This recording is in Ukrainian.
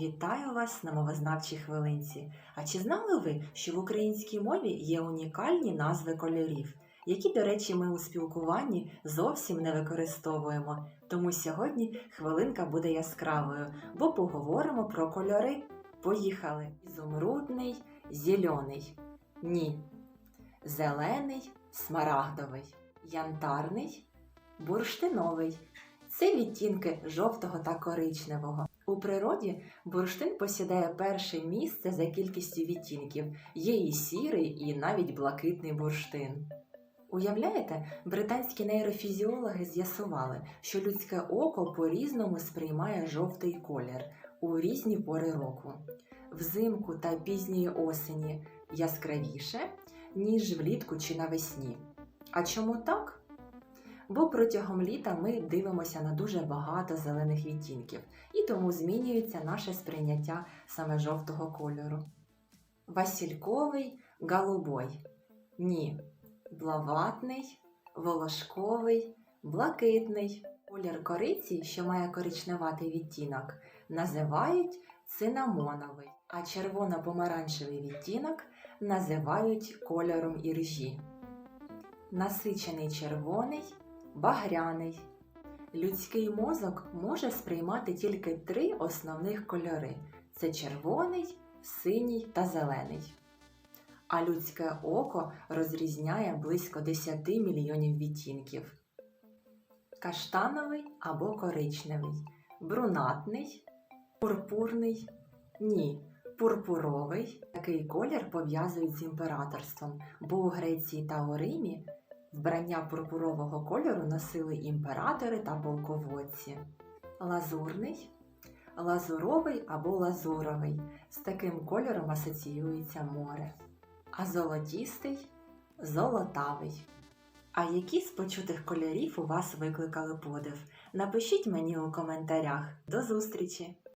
Вітаю вас на мовознавчій хвилинці. А чи знали ви, що в українській мові є унікальні назви кольорів, які, до речі, ми у спілкуванні зовсім не використовуємо. Тому сьогодні хвилинка буде яскравою, бо поговоримо про кольори. Поїхали! Ізумрудний, зелений. Ні. Зелений, смарагдовий, янтарний, бурштиновий. Це відтінки жовтого та коричневого. У природі бурштин посідає перше місце за кількістю відтінків. Є і сірий, і навіть блакитний бурштин. Уявляєте, британські нейрофізіологи з'ясували, що людське око по-різному сприймає жовтий колір у різні пори року. Взимку та пізньої осені яскравіше, ніж влітку чи навесні. А чому так? Бо протягом літа ми дивимося на дуже багато зелених відтінків, і тому змінюється наше сприйняття саме жовтого кольору. Васильковий голубой. Ні. Блаватний, волошковий, блакитний. Колір кориці, що має коричневатий відтінок, називають цинамоновий, а червоно-помаранчевий відтінок називають кольором іржі. Насичений червоний, багряний. Людський мозок може сприймати тільки три основних кольори: це червоний, синій та зелений. А людське око розрізняє близько 10 мільйонів відтінків: каштановий або коричневий, брунатний, пурпурний, ні, пурпуровий. Такий колір пов'язують з імператорством, бо у Греції та у Римі вбрання пурпурового кольору носили імператори та полководці. Лазурний, лазуровий або лазуровий. З таким кольором асоціюється море. А золотістий золотавий. А які з почутих кольорів у вас викликали подив? Напишіть мені у коментарях. До зустрічі!